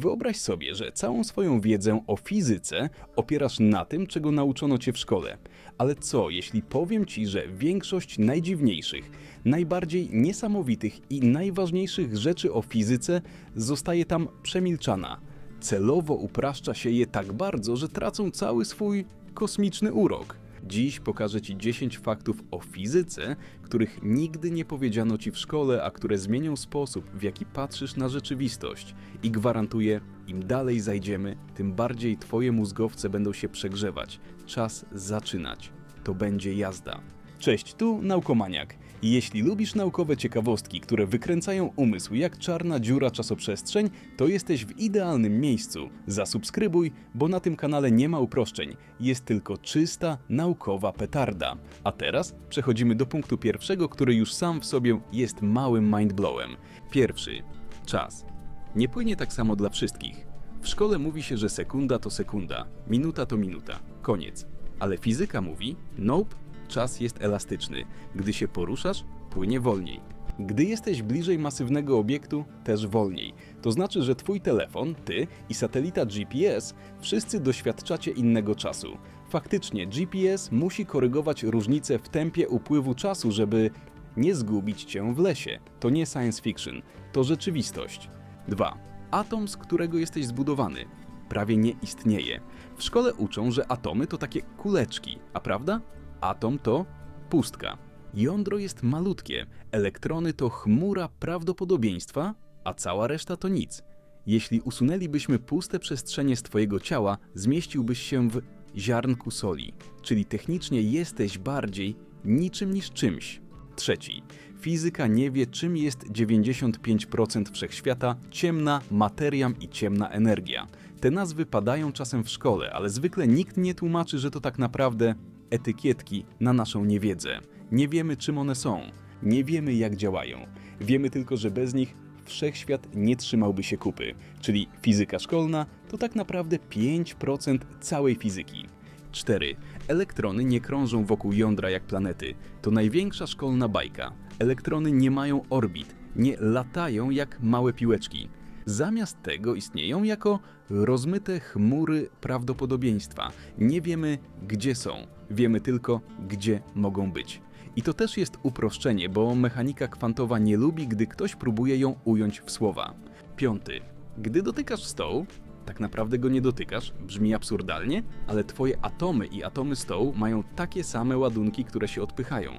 Wyobraź sobie, że całą swoją wiedzę o fizyce opierasz na tym, czego nauczono cię w szkole. Ale co, jeśli powiem ci, że większość najdziwniejszych, najbardziej niesamowitych i najważniejszych rzeczy o fizyce zostaje tam przemilczana? Celowo upraszcza się je tak bardzo, że tracą cały swój kosmiczny urok. Dziś pokażę Ci 10 faktów o fizyce, których nigdy nie powiedziano Ci w szkole, a które zmienią sposób, w jaki patrzysz na rzeczywistość. I gwarantuję, im dalej zajdziemy, tym bardziej Twoje mózgowce będą się przegrzewać. Czas zaczynać. To będzie jazda. Cześć, tu Naukomaniak. Jeśli lubisz naukowe ciekawostki, które wykręcają umysł jak czarna dziura czasoprzestrzeń, to jesteś w idealnym miejscu. Zasubskrybuj, bo na tym kanale nie ma uproszczeń. Jest tylko czysta, naukowa petarda. A teraz przechodzimy do punktu pierwszego, który już sam w sobie jest małym mindblowem. Pierwszy. Czas. Nie płynie tak samo dla wszystkich. W szkole mówi się, że sekunda to sekunda, minuta to minuta. Koniec. Ale fizyka mówi: nope, czas jest elastyczny. Gdy się poruszasz, płynie wolniej. Gdy jesteś bliżej masywnego obiektu, też wolniej. To znaczy, że twój telefon, ty i satelita GPS wszyscy doświadczacie innego czasu. Faktycznie, GPS musi korygować różnice w tempie upływu czasu, żeby nie zgubić cię w lesie. To nie science fiction, to rzeczywistość. 2. Atom, z którego jesteś zbudowany, prawie nie istnieje. W szkole uczą, że atomy to takie kuleczki, a prawda? Atom to pustka. Jądro jest malutkie, elektrony to chmura prawdopodobieństwa, a cała reszta to nic. Jeśli usunęlibyśmy puste przestrzenie z Twojego ciała, zmieściłbyś się w ziarnku soli, czyli technicznie jesteś bardziej niczym niż czymś. Trzeci. Fizyka nie wie, czym jest 95% wszechświata, ciemna materia i ciemna energia. Te nazwy padają czasem w szkole, ale zwykle nikt nie tłumaczy, że to tak naprawdę etykietki na naszą niewiedzę. Nie wiemy, czym one są, nie wiemy, jak działają. Wiemy tylko, że bez nich wszechświat nie trzymałby się kupy. Czyli fizyka szkolna to tak naprawdę 5% całej fizyki. 4. Elektrony nie krążą wokół jądra jak planety. To największa szkolna bajka. Elektrony nie mają orbit, nie latają jak małe piłeczki. Zamiast tego istnieją jako rozmyte chmury prawdopodobieństwa. Nie wiemy, gdzie są, wiemy tylko, gdzie mogą być. I to też jest uproszczenie, bo mechanika kwantowa nie lubi, gdy ktoś próbuje ją ująć w słowa. Piąty. Gdy dotykasz stołu, tak naprawdę go nie dotykasz, brzmi absurdalnie, ale twoje atomy i atomy stołu mają takie same ładunki, które się odpychają.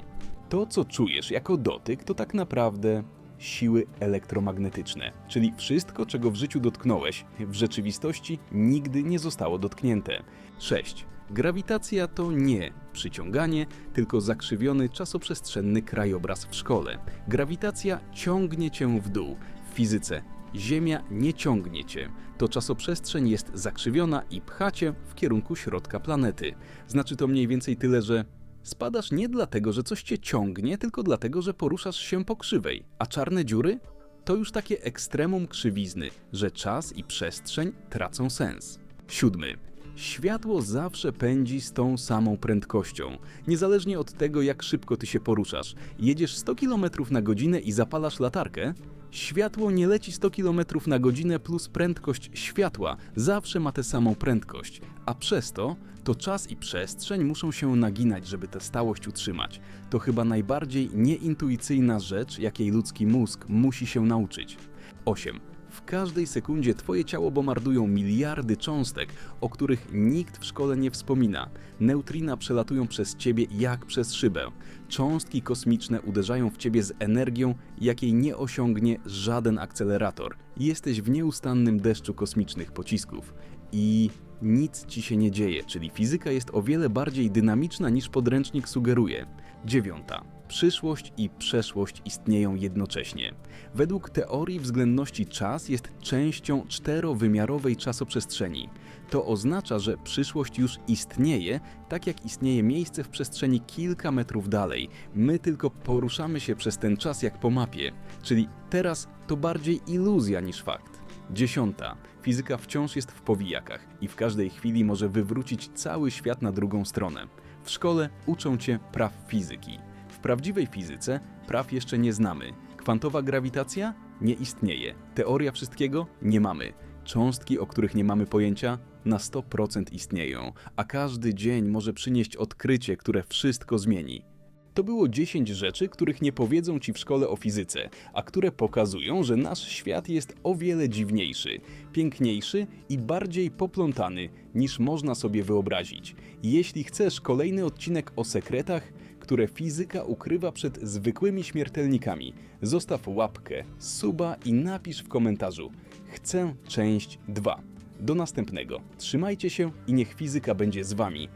To, co czujesz jako dotyk, to tak naprawdę siły elektromagnetyczne, czyli wszystko, czego w życiu dotknąłeś, w rzeczywistości nigdy nie zostało dotknięte. 6. Grawitacja to nie przyciąganie, tylko zakrzywiony czasoprzestrzenny krajobraz w szkole. Grawitacja ciągnie cię w dół. W fizyce Ziemia nie ciągnie cię. To czasoprzestrzeń jest zakrzywiona i pcha cię w kierunku środka planety. Znaczy to mniej więcej tyle, że spadasz nie dlatego, że coś cię ciągnie, tylko dlatego, że poruszasz się po krzywej. A czarne dziury? To już takie ekstremum krzywizny, że czas i przestrzeń tracą sens. Siódmy. Światło zawsze pędzi z tą samą prędkością, niezależnie od tego, jak szybko ty się poruszasz. Jedziesz 100 km na godzinę i zapalasz latarkę, światło nie leci 100 km na godzinę plus prędkość światła, zawsze ma tę samą prędkość, a przez to to czas i przestrzeń muszą się naginać, żeby tę stałość utrzymać. To chyba najbardziej nieintuicyjna rzecz, jakiej ludzki mózg musi się nauczyć. 8. W każdej sekundzie Twoje ciało bombardują miliardy cząstek, o których nikt w szkole nie wspomina. Neutrina przelatują przez Ciebie jak przez szybę. Cząstki kosmiczne uderzają w Ciebie z energią, jakiej nie osiągnie żaden akcelerator. Jesteś w nieustannym deszczu kosmicznych pocisków. I nic ci się nie dzieje, czyli fizyka jest o wiele bardziej dynamiczna niż podręcznik sugeruje. Dziewiąta. Przyszłość i przeszłość istnieją jednocześnie. Według teorii względności czas jest częścią czterowymiarowej czasoprzestrzeni. To oznacza, że przyszłość już istnieje, tak jak istnieje miejsce w przestrzeni kilka metrów dalej. My tylko poruszamy się przez ten czas jak po mapie, czyli teraz to bardziej iluzja niż fakt. Dziesiąta. Fizyka wciąż jest w powijakach i w każdej chwili może wywrócić cały świat na drugą stronę. W szkole uczą cię praw fizyki. W prawdziwej fizyce praw jeszcze nie znamy. Kwantowa grawitacja nie istnieje. Teoria wszystkiego nie mamy. Cząstki, o których nie mamy pojęcia, na 100% istnieją, a każdy dzień może przynieść odkrycie, które wszystko zmieni. To było 10 rzeczy, których nie powiedzą ci w szkole o fizyce, a które pokazują, że nasz świat jest o wiele dziwniejszy, piękniejszy i bardziej poplątany niż można sobie wyobrazić. Jeśli chcesz kolejny odcinek o sekretach, które fizyka ukrywa przed zwykłymi śmiertelnikami, zostaw łapkę, suba i napisz w komentarzu: Chcę część 2. Do następnego. Trzymajcie się i niech fizyka będzie z wami.